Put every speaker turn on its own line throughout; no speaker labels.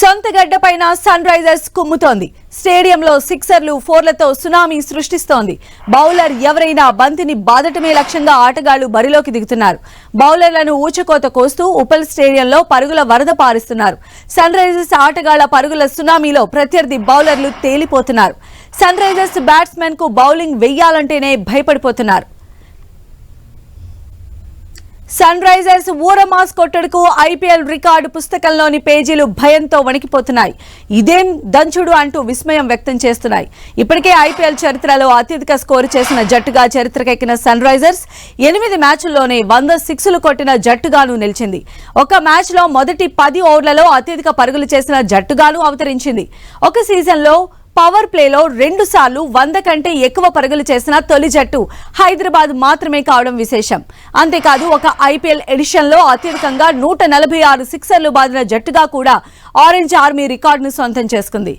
సొంత గడ్డపైన sun Risers కుమ్ముతోంది. స్టేడియంలో సిక్సర్లు ఫోర్లతో tsunami సృష్టిస్తోంది. బౌలర్ ఎవరైనా బంతిని బాదటమే లక్ష్యంగా ఆటగాళ్ళు బరిలోకి దిగుతున్నారు. బౌలర్లను ఊచకోత కోస్తూ ఉపల్ స్టేడియంలో పరుగుల వరద పారిస్తున్నారు. సన్ రైజర్స్ ఆటగాళ్ళ పరుగుల సునామీలో ప్రత్యర్థి బౌలర్లు తేలిపోతున్నారు. సన్ రైజర్స్ బ్యాట్స్మెన్కు బౌలింగ్ వెయ్యాలంటేనే భయపడిపోతున్నారు. సన్ రైజర్స్ ఊరమాస్ కొట్టడుకు ఐపీఎల్ రికార్డు పుస్తకంలోని పేజీలు భయంతో వణికిపోతున్నాయి. ఇదేం దంచుడు అంటూ విస్మయం వ్యక్తం చేస్తున్నాయి. ఇప్పటికే ఐపీఎల్ చరిత్రలో అత్యధిక స్కోరు చేసిన జట్టుగా చరిత్రకెక్కిన సన్ రైజర్స్ ఎనిమిది మ్యాచ్ల్లోనే వంద సిక్స్లు కొట్టిన జట్టుగాను నిలిచింది. ఒక మ్యాచ్లో మొదటి పది ఓవర్లలో అత్యధిక పరుగులు చేసిన జట్టుగాను అవతరించింది. ఒక సీజన్లో పవర్ ప్లేలో రెండు సార్లు వంద కంటే ఎక్కువ పరుగులు చేసిన తొలి జట్టు హైదరాబాద్ మాత్రమే కావడం విశేషం. అంతేకాదు ఒక ఐపీఎల్ ఎడిషన్లో అత్యధికంగా నూట నలభై ఆరు సిక్సర్లు బాదిన జట్టుగా కూడా ఆరెంజ్ ఆర్మీ రికార్డును సొంతం చేసుకుంది.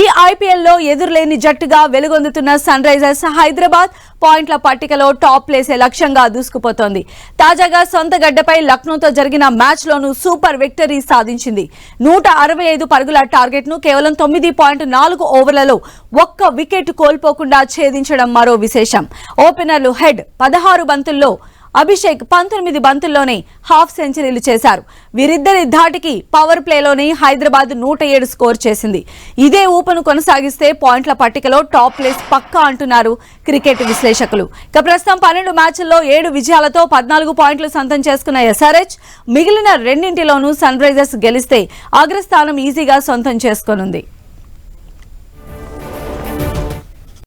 ఈ ఐపీఎల్లో ఎదురులేని జట్టుగా వెలుగొందుతున్న సన్ రైజర్స్ హైదరాబాద్ పాయింట్ల పట్టికలో టాప్ ప్లేసే లక్ష్యంగా దూసుకుపోతోంది. తాజాగా సొంత గడ్డపై లక్నోతో జరిగిన మ్యాచ్లోనూ సూపర్ విక్టరీ సాధించింది. నూట అరవై ఐదు పరుగుల టార్గెట్ను కేవలం తొమ్మిది పాయింట్ నాలుగు ఓవర్లలో ఒక్క వికెట్ కోల్పోకుండా ఛేదించడం మరో విశేషం. ఓపెనర్లు హెడ్ పదహారు బంతుల్లో అభిషేక్ పంతొమ్మిది బంతుల్లోనే హాఫ్ సెంచరీలు చేశారు. వీరిద్దరి ధాటికి పవర్ ప్లేలోనే హైదరాబాద్ నూట ఏడు స్కోర్ చేసింది. ఇదే ఊపను కొనసాగిస్తే పాయింట్ల పట్టికలో టాప్ ప్లేస్ పక్కా అంటున్నారు క్రికెట్ విశ్లేషకులు. ఇక ప్రస్తుతం పన్నెండు మ్యాచ్ల్లో ఏడు విజయాలతో పద్నాలుగు పాయింట్లు సొంతం చేసుకున్న ఎస్ఆర్హెచ్ మిగిలిన రెండింటిలోనూ సన్ రైజర్స్ గెలిస్తే అగ్రస్థానం ఈజీగా సొంతం చేసుకోనుంది.